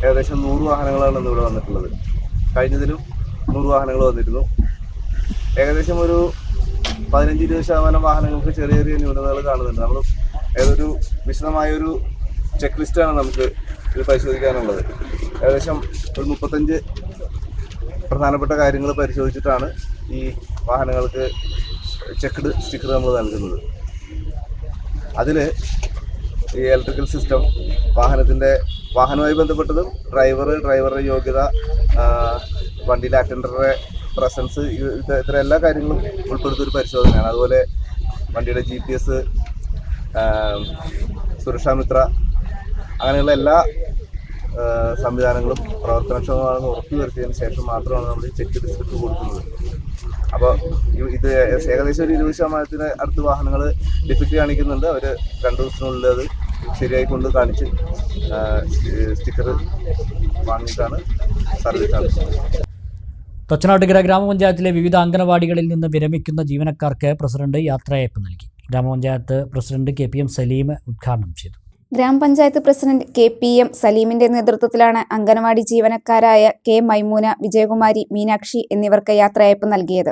ഏകദേശം നൂറ് വാഹനങ്ങളാണ് ഇന്ന് ഇവിടെ വന്നിട്ടുള്ളത്. കഴിഞ്ഞതിലും നൂറ് വാഹനങ്ങൾ വന്നിരുന്നു. ഏകദേശം ഒരു പതിനഞ്ച് ഇരുപത് ശതമാനം വാഹനങ്ങൾക്ക് ചെറിയ ചെറിയ ന്യൂനതകൾ കാണുന്നുണ്ട്. നമ്മൾ ഏതൊരു വിശദമായൊരു ചെക്ക് ലിസ്റ്റാണ് നമുക്ക് ഇത് പരിശോധിക്കാനുള്ളത്. ഏകദേശം ഒരു മുപ്പത്തഞ്ച് പ്രധാനപ്പെട്ട കാര്യങ്ങൾ പരിശോധിച്ചിട്ടാണ് ഈ വാഹനങ്ങൾക്ക് ചെക്ക്ഡ് സ്റ്റിക്കർ നമ്മൾ നൽകുന്നത്. അതിൽ ഈ ഇലക്ട്രിക്കൽ സിസ്റ്റം വാഹനത്തിന്റെ വാഹനവുമായി ബന്ധപ്പെട്ടതും ഡ്രൈവർ ഡ്രൈവറുടെ യോഗ്യത വണ്ടിയിലെ അറ്റൻഡറുടെ പ്രസൻസ് ഇത്തരം എല്ലാ കാര്യങ്ങളും ഉൾപ്പെടുത്തിയൊരു പരിശോധനയാണ്. അതുപോലെ വണ്ടിയുടെ ജി പി എസ് സുരക്ഷാമിത്ര അങ്ങനെയുള്ള എല്ലാ സംവിധാനങ്ങളും പ്രവർത്തനക്ഷമമാണെന്ന് ഉറപ്പുവരുത്തിയതിന് ശേഷം മാത്രമാണ് നമ്മൾ ഈ ചെക്ക് ഡിസ്ട്രിക്ട് കൊടുക്കുന്നത്. അപ്പോൾ ഇത് ഏകദേശം ഒരു ഇരുപത് ശതമാനത്തിന് അടുത്ത് വാഹനങ്ങൾ ഡിഫക്റ്റ് കാണിക്കുന്നുണ്ട്. അവർ രണ്ട് ദിവസത്തിനുള്ളിൽ അത് ശരിയായി കൊണ്ട് കാണിച്ച് സ്റ്റിക്കർ വാങ്ങിയിട്ടാണ് സർവീസ് നടത്തുന്നത്. തൊച്ചനാട്ടുകര ഗ്രാമപഞ്ചായത്തിലെ വിവിധ അംഗനവാടികളിൽ നിന്ന് വിരമിക്കുന്ന ജീവനക്കാർക്ക് പ്രസിഡന്റ് യാത്രയയപ്പ് നൽകി. ഗ്രാമപഞ്ചായത്ത് president K P M Saleem ഉദ്ഘാടനം ചെയ്തു. ഗ്രാമപഞ്ചായത്ത് പ്രസിഡന്റ് കെ പി എം സലീമിന്റെ നേതൃത്വത്തിലാണ് അംഗനവാടി ജീവനക്കാരായ കെ മൈമൂന വിജയകുമാരി മീനാക്ഷി എന്നിവർക്ക് യാത്രയയപ്പ് നൽകിയത്.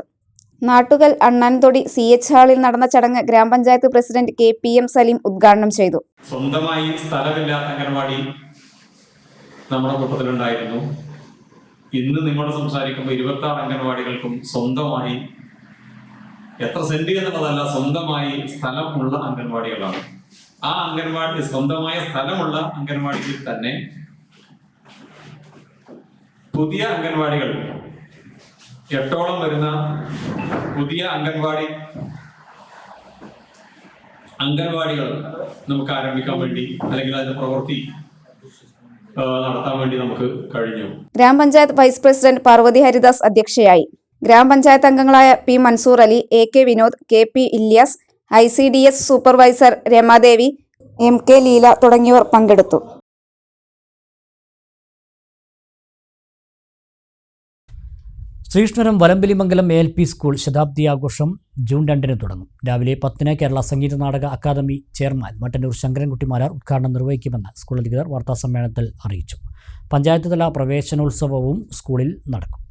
നാട്ടുകൽ അണ്ണാൻതൊടി സി എച്ച് ഹാളിൽ നടന്ന ചടങ്ങ് ഗ്രാമപഞ്ചായത്ത് president K P M Saleem ഉദ്ഘാടനം ചെയ്തു. സ്വന്തമായി സ്ഥലമില്ലാത്ത അംഗൻവാടി നമ്മുടെ കൂട്ടത്തിലുണ്ടായിരുന്നു. ഇന്ന് നിങ്ങളോട് സംസാരിക്കുമ്പോൾ ഇരുപത്തി ആറ് അംഗൻവാടികൾക്കും സ്വന്തമായി എത്ര സെന്റ് എന്നുള്ളതല്ല സ്വന്തമായി സ്ഥലമുള്ള അംഗൻവാടികളാണ് ആ അംഗൻവാടി സ്വന്തമായ സ്ഥലമുള്ള അംഗൻവാടിയിൽ തന്നെ പുതിയ അംഗൻവാടികൾ എട്ടോളം വരുന്ന പുതിയ അംഗൻവാടി അംഗൻവാടികൾ നമുക്ക് ആരംഭിക്കാൻ വേണ്ടി അല്ലെങ്കിൽ അതിന്റെ പ്രവൃത്തി നടത്താൻ വേണ്ടി നമുക്ക് കഴിഞ്ഞു. ഗ്രാമപഞ്ചായത്ത് വൈസ് പ്രസിഡന്റ് പാർവതി ഹരിദാസ് അധ്യക്ഷയായി. ഗ്രാമപഞ്ചായത്ത് അംഗങ്ങളായ P Mansoor Ali A K Vinod K P Ilyas I C D S supervisor Ramadevi M K Leela തുടങ്ങിയവർ പങ്കെടുത്തു. ശ്രീകൃഷ്ണരം വലമ്പലിമംഗലം എൽ പി സ്കൂൾ ശതാബ്ദി ആഘോഷം ജൂൺ രണ്ടിന് തുടങ്ങും. രാവിലെ പത്തിന് കേരള സംഗീത നാടക അക്കാദമി ചെയർമാൻ മട്ടന്നൂർ ശങ്കരൻകുട്ടി മാരാർ ഉദ്ഘാടനം നിർവഹിക്കുമെന്ന് സ്കൂൾ അധികൃതർ വാർത്താസമ്മേളനത്തിൽ അറിയിച്ചു. പഞ്ചായത്ത് തല പ്രവേശനോത്സവവും സ്കൂളിൽ നടക്കും.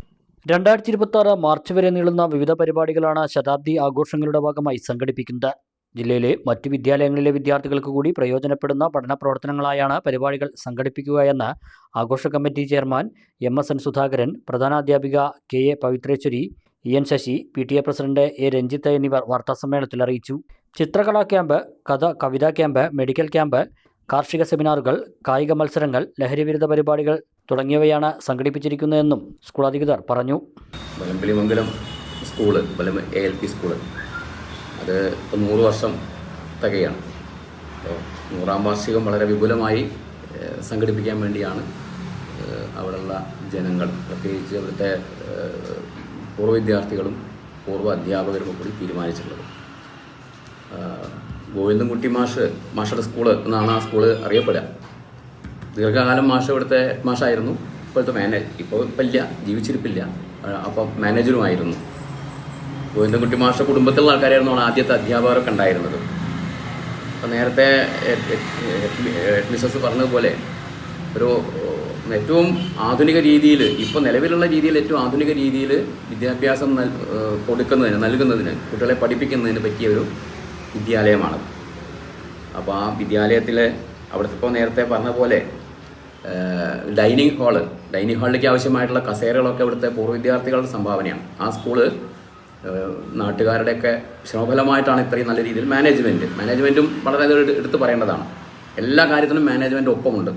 രണ്ടായിരത്തി ഇരുപത്തി മാർച്ച് വരെ നീളുന്ന വിവിധ പരിപാടികളാണ് ശതാബ്ദി ആഘോഷങ്ങളുടെ ഭാഗമായി സംഘടിപ്പിക്കുന്നത്. ജില്ലയിലെ മറ്റു വിദ്യാലയങ്ങളിലെ വിദ്യാർത്ഥികൾക്ക് കൂടി പ്രയോജനപ്പെടുന്ന പഠന പ്രവർത്തനങ്ങളായാണ് പരിപാടികൾ സംഘടിപ്പിക്കുകയെന്ന് ആഘോഷ committee chairman M S N Sudhakaran പ്രധാനാധ്യാപിക K A Pavithreswari E N Sasi P T A president A Ranjith എന്നിവർ വാർത്താസമ്മേളനത്തിൽ അറിയിച്ചു. ചിത്രകലാ ക്യാമ്പ് കഥ കവിതാ ക്യാമ്പ് മെഡിക്കൽ ക്യാമ്പ് കാർഷിക സെമിനാറുകൾ കായിക മത്സരങ്ങൾ ലഹരിവിരുദ്ധ പരിപാടികൾ തുടങ്ങിയവയാണ് സംഘടിപ്പിച്ചിരിക്കുന്നതെന്നും സ്കൂൾ അധികൃതർ പറഞ്ഞു. Malambilimangalam school A L P school. അത് ഇപ്പോൾ നൂറ് വർഷം തികയാണ്. അപ്പോൾ നൂറാം വാർഷികം വളരെ വിപുലമായി സംഘടിപ്പിക്കാൻ വേണ്ടിയാണ് അവിടെയുള്ള ജനങ്ങൾ പ്രത്യേകിച്ച് അവിടുത്തെ പൂർവ വിദ്യാർത്ഥികളും പൂർവ അധ്യാപകരും കൂടി തീരുമാനിച്ചിട്ടുള്ളത്. ഗോവിന്ദൻകുട്ടി മാഷ് മാഷയുടെ സ്കൂൾ എന്നാണ് ആ സ്കൂൾ അറിയപ്പെടുക. ദീർഘകാലം മാഷ് ഇവിടുത്തെ മാഷായിരുന്നു. ഇപ്പോഴത്തെ മാനേജ് ഇപ്പോൾ ഇപ്പം ഇല്ല ജീവിച്ചിരിപ്പില്ല. അപ്പം മാനേജറുമായിരുന്നു ഗോവിന്ദൻകുട്ടി മാഷ കുടുംബത്തിലുള്ള ആൾക്കാരായിരുന്നു ആദ്യത്തെ അധ്യാപകരൊക്കെ ഉണ്ടായിരുന്നത്. അപ്പം നേരത്തെ മിസ്സസ് പറഞ്ഞതുപോലെ ഒരു ഏറ്റവും ആധുനിക രീതിയിൽ ഇപ്പോൾ നിലവിലുള്ള രീതിയിൽ ഏറ്റവും ആധുനിക രീതിയിൽ വിദ്യാഭ്യാസം നൽ കൊടുക്കുന്നതിന് നൽകുന്നതിന് കുട്ടികളെ പഠിപ്പിക്കുന്നതിന് പറ്റിയ ഒരു വിദ്യാലയമാണ്. അപ്പോൾ ആ വിദ്യാലയത്തിൽ അവിടുത്തെ ഇപ്പോൾ നേരത്തെ പറഞ്ഞ പോലെ ഡൈനിങ് ഹാൾ. ഡൈനിങ് ഹാളിലേക്ക് ആവശ്യമായിട്ടുള്ള കസേരകളൊക്കെ ഇവിടുത്തെ പൂർവ വിദ്യാർത്ഥികളുടെ സംഭാവനയാണ്. ആ സ്കൂൾ നാട്ടുകാരുടെയൊക്കെ ശ്രമഫലമായിട്ടാണ് ഇത്രയും നല്ല രീതിയിൽ മാനേജ്മെന്റ് മാനേജ്മെന്റും വളരെ എടു- എടുത്തു പറയേണ്ടതാണ്. എല്ലാ കാര്യത്തിനും മാനേജ്മെന്റ് ഒപ്പമുണ്ട്.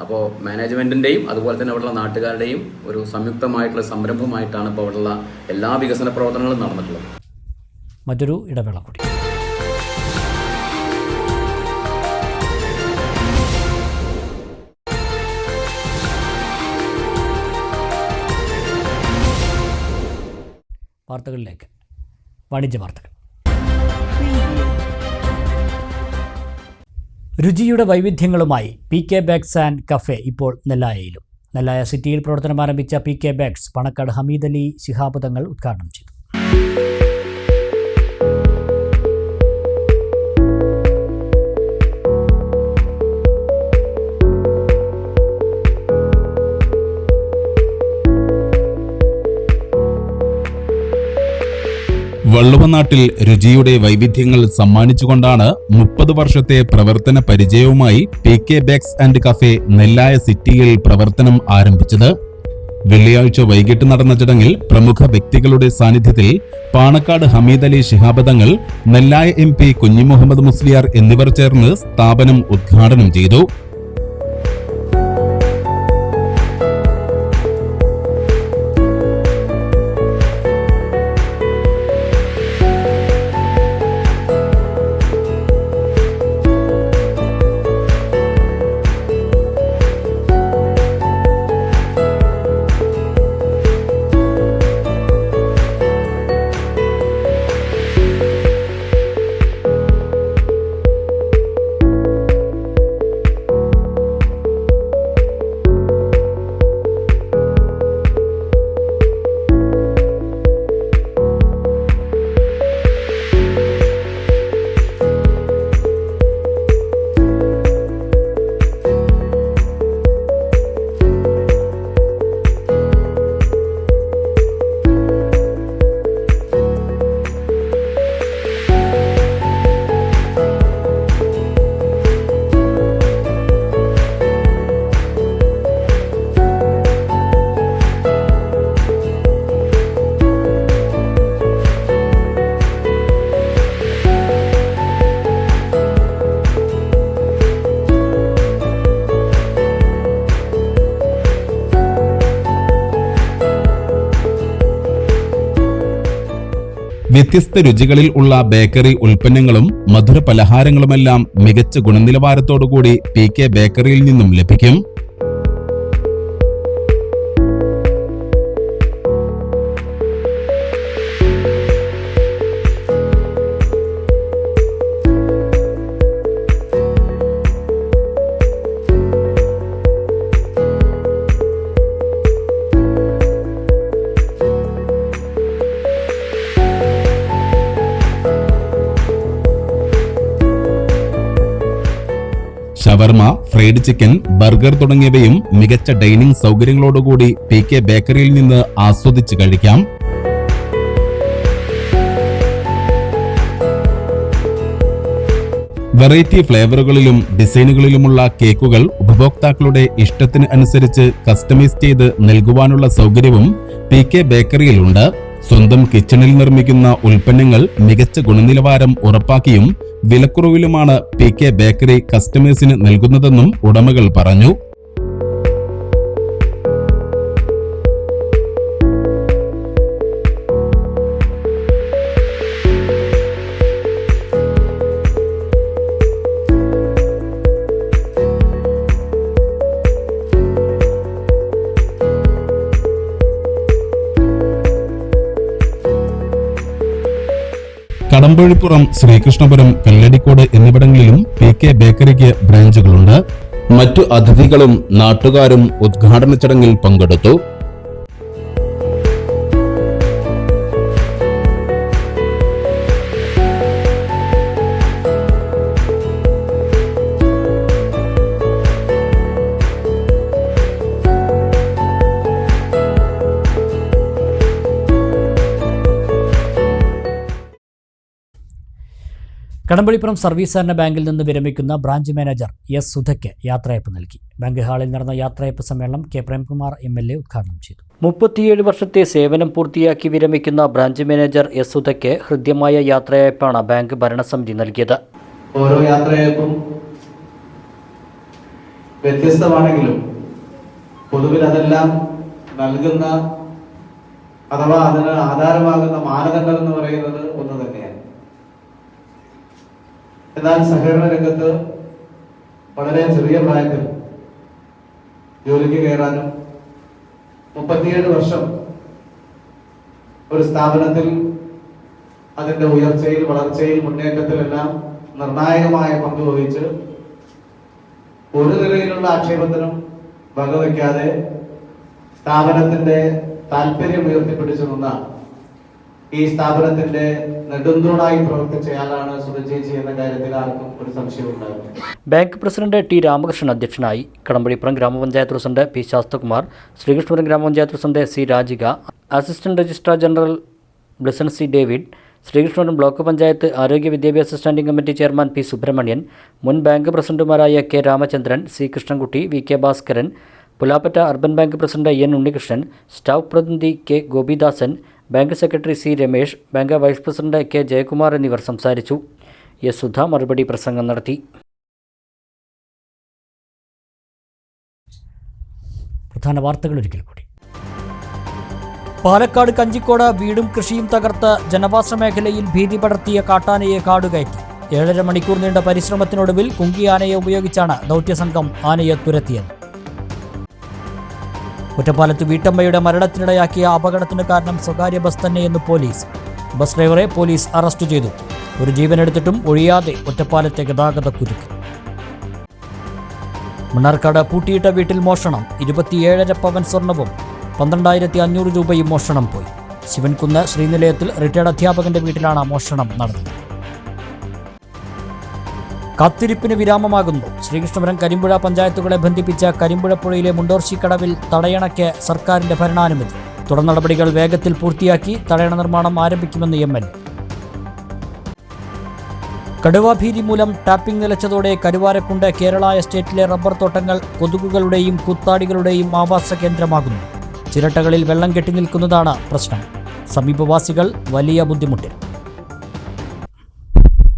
അപ്പോൾ മാനേജ്മെന്റിന്റെയും അതുപോലെ തന്നെ അവിടെയുള്ള നാട്ടുകാരുടെയും ഒരു സംയുക്തമായിട്ടുള്ള സംരംഭമായിട്ടാണ് ഇപ്പോൾ അവിടെയുള്ള എല്ലാ വികസന പ്രവർത്തനങ്ങളും നടന്നിട്ടുള്ളത്. മറ്റൊരു ഇടവേള കൂടി. വാർത്തകളിലേക്ക്. വാണിജ്യ വാർത്തകൾ. രുചിയുടെ വൈവിധ്യങ്ങളുമായി P K bags and cafe ഇപ്പോൾ നെല്ലായയിലും. നെല്ലായ സിറ്റിയിൽ പ്രവർത്തനം ആരംഭിച്ച P K bags Panakkad Hameed Ali Shihab Thangal ഉദ്ഘാടനം ചെയ്തു. വള്ളുവനാട്ടിൽ രുചിയുടെ വൈവിധ്യങ്ങൾ സമ്മാനിച്ചുകൊണ്ടാണ് മുപ്പത് വർഷത്തെ പ്രവർത്തന പരിചയവുമായി P K bakes and cafe Nellaya സിറ്റിയിൽ പ്രവർത്തനം ആരംഭിച്ചത്. വെള്ളിയാഴ്ച വൈകിട്ട് നടന്ന ചടങ്ങിൽ പ്രമുഖ വ്യക്തികളുടെ സാന്നിധ്യത്തിൽ പാണക്കാട് ഹമീദ് അലി ശിഹാബദങ്ങൾ നെല്ലായ എം പി കുഞ്ഞിമുഹമ്മദ് മുസ്ലിയാർ എന്നിവർ ചേർന്ന് സ്ഥാപനം ഉദ്ഘാടനം ചെയ്തു. വ്യത്യസ്ത രുചികളിൽ ഉള്ള ബേക്കറി ഉൽപ്പന്നങ്ങളും മധുര പലഹാരങ്ങളുമെല്ലാം മികച്ച ഗുണനിലവാരത്തോടുകൂടി പി കെ ബേക്കറിയിൽ നിന്നും ലഭിക്കും. ഷവർമ ഫ്രൈഡ് ചിക്കൻ ബർഗർ തുടങ്ങിയവയും മികച്ച ഡൈനിങ് സൗകര്യങ്ങളോടുകൂടി പി കെ ബേക്കറിയിൽ നിന്ന് ആസ്വദിച്ച് കഴിക്കാം. വെറൈറ്റി ഫ്ലേവറുകളിലും ഡിസൈനുകളിലുമുള്ള കേക്കുകൾ ഉപഭോക്താക്കളുടെ ഇഷ്ടത്തിന് അനുസരിച്ച് കസ്റ്റമൈസ് ചെയ്ത് നൽകുവാനുള്ള സൗകര്യവും പി കെ ബേക്കറിയിലുണ്ട്. സ്വന്തം കിച്ചണിൽ നിർമ്മിക്കുന്ന ഉൽപ്പന്നങ്ങൾ മികച്ച ഗുണനിലവാരം ഉറപ്പാക്കിയും വിലക്കുറവിലുമാണ് പി കെ ബേക്കറി കസ്റ്റമേഴ്സിന് നൽകുന്നതെന്നും ഉടമകൾ പറഞ്ഞു കടമ്പഴിപ്പുറം ശ്രീകൃഷ്ണപുരം കല്ലടിക്കോട് എന്നിവിടങ്ങളിലും പി കെ ബേക്കറിക്ക് ബ്രാഞ്ചുകളുണ്ട്. മറ്റു അതിഥികളും നാട്ടുകാരും ഉദ്ഘാടന ചടങ്ങിൽ പങ്കെടുത്തു. കടമ്പളിപ്പുറം സർവീസ് സഹകരണ ബാങ്കിൽ നിന്ന് വിരമിക്കുന്ന ബ്രാഞ്ച് മാനേജർ എസ് സുധയ്ക്ക് യാത്രയപ്പ് നൽകി. ബാങ്ക് ഹാളിൽ നടന്ന യാത്രയപ്പ് സമ്മേളനം K Premkumar M L A ഉദ്ഘാടനം ചെയ്തു. മുപ്പത്തിയേഴ് വർഷത്തെ സേവനം പൂർത്തിയാക്കി വിരമിക്കുന്ന ബ്രാഞ്ച് മാനേജർ എസ് സുധയ്ക്ക് ഹൃദ്യമായ യാത്രയപ്പാണ് ബാങ്ക് ഭരണസമിതി നൽകിയത്. ഓരോ യാത്രയപ്പും വ്യത്യസ്തമാണെങ്കിലും പൊതുവിൽ അതെല്ലാം നൽകുന്ന അഥവാ അതിന് ആധാരമാകുന്ന മാനദണ്ഡം എന്ന് പറയുന്നത് ഒന്ന് എന്നാൽ സഹകരണ രംഗത്ത് വളരെ ചെറിയ പ്രായത്തിൽ ജോലിക്ക് കയറാനും മുപ്പത്തിയേഴ് വർഷം ഒരു സ്ഥാപനത്തിൽ അതിന്റെ ഉയർച്ചയിൽ വളർച്ചയിൽ മുന്നേറ്റത്തിലെല്ലാം നിർണായകമായ പങ്ക് വഹിച്ച് ഒരു നിലയിലുള്ള ആക്ഷേപത്തിനും വകവയ്ക്കാതെ സ്ഥാപനത്തിന്റെ താല്പര്യം ഉയർത്തിപ്പിടിച്ചു നിന്ന ഈ സ്ഥാപനത്തിന്റെ നെടുന്തൂണായി പ്രവർത്തിച്ചയാളാണ് സുരജേജി എന്ന കാര്യത്തിൽ ആർക്കും ഒരു സംശയമുണ്ടായിരുന്നു ബാങ്ക് പ്രസിഡന്റ് ടി രാമകൃഷ്ണൻ അധ്യക്ഷനായി കടമ്പളിപ്പുറം ഗ്രാമപഞ്ചായത്ത് പ്രസിഡന്റ് പി ശാസ്തകുമാർ ശ്രീകൃഷ്ണപുരം ഗ്രാമപഞ്ചായത്ത് president C Rajika assistant registrar general Blisson C David Sreekrishnapuram block panchayat ആരോഗ്യ വിദ്യാഭ്യാസ standing committee chairman P Subramanian മുൻ ബാങ്ക് പ്രസിഡന്റുമാരായ K Ramachandran C Krishnankutty V K Bhaskaran Pulappatta urban bank president N Unnikrishnan staff പ്രതിനിധി K Gopidasan bank secretary C Ramesh bank vice president K Jayakumar എന്നിവർ സംസാരിച്ചു. S Sudha മറുപടി പ്രസംഗം നടത്തി. പ്രധാന വാർത്തകൾ ഒരിക്കൽ കൂടി. പാലക്കാട് കഞ്ചിക്കോട് വീടും കൃഷിയും തകർത്ത് ജനവാസ മേഖലയിൽ ഭീതി പടർത്തിയ കാട്ടാനയെ കാടുകയറ്റി ഏഴര മണിക്കൂർ നീണ്ട പരിശ്രമത്തിനൊടുവിൽ കുങ്കിയാനയെ ഉപയോഗിച്ചാണ് ദൗത്യസംഘം ആനയെ തുരത്തിയത്. ഒറ്റപ്പാലത്ത് വീട്ടമ്മയുടെ മരണത്തിനിടയാക്കിയ അപകടത്തിന് കാരണം സ്വകാര്യ ബസ് തന്നെയെന്ന് പോലീസ്. ബസ് ഡ്രൈവറെ പോലീസ് അറസ്റ്റ് ചെയ്തു. ഒരു ജീവനെടുത്തിട്ടും ഒഴിയാതെ ഒറ്റപ്പാലത്തെ ഗതാഗത കുരുക്ക്. മണ്ണാർക്കാട് പൂട്ടിയിട്ട വീട്ടിൽ മോഷണം. ഇരുപത്തിയേഴര പവൻ സ്വർണവും പന്ത്രണ്ടായിരത്തി അഞ്ഞൂറ് രൂപയും മോഷണം പോയി. ശിവൻകുന്ന് ശ്രീനിലയത്തിൽ റിട്ടയർഡ് അധ്യാപകന്റെ വീട്ടിലാണ് മോഷണം നടന്നത്. കാത്തിരിപ്പിന് വിരാമമാകുന്നു. ശ്രീകൃഷ്ണപുരം കരിമ്പുഴ പഞ്ചായത്തുകളെ ബന്ധിപ്പിച്ച കരിമ്പുഴ പുഴയിലെ മുണ്ടോർശിക്കടവിൽ തടയണയ്ക്ക് സർക്കാരിന്റെ ഭരണാനുമതി. തുടർ നടപടികൾ വേഗത്തിൽ പൂർത്തിയാക്കി തടയണ നിർമ്മാണം ആരംഭിക്കുമെന്ന് എം എൽ. കടുവാഭീതി മൂലം ടാപ്പിംഗ് നിലച്ചതോടെ കരുവാരക്കുണ്ട് കേരള എസ്റ്റേറ്റിലെ റബ്ബർ തോട്ടങ്ങൾ കൊതുകുകളുടെയും കുത്താടികളുടെയും ആവാസ കേന്ദ്രമാകുന്നു. ചിരട്ടകളിൽ വെള്ളം കെട്ടി നിൽക്കുന്നതാണ് പ്രശ്നം. സമീപവാസികൾ വലിയ ബുദ്ധിമുട്ടിൽ.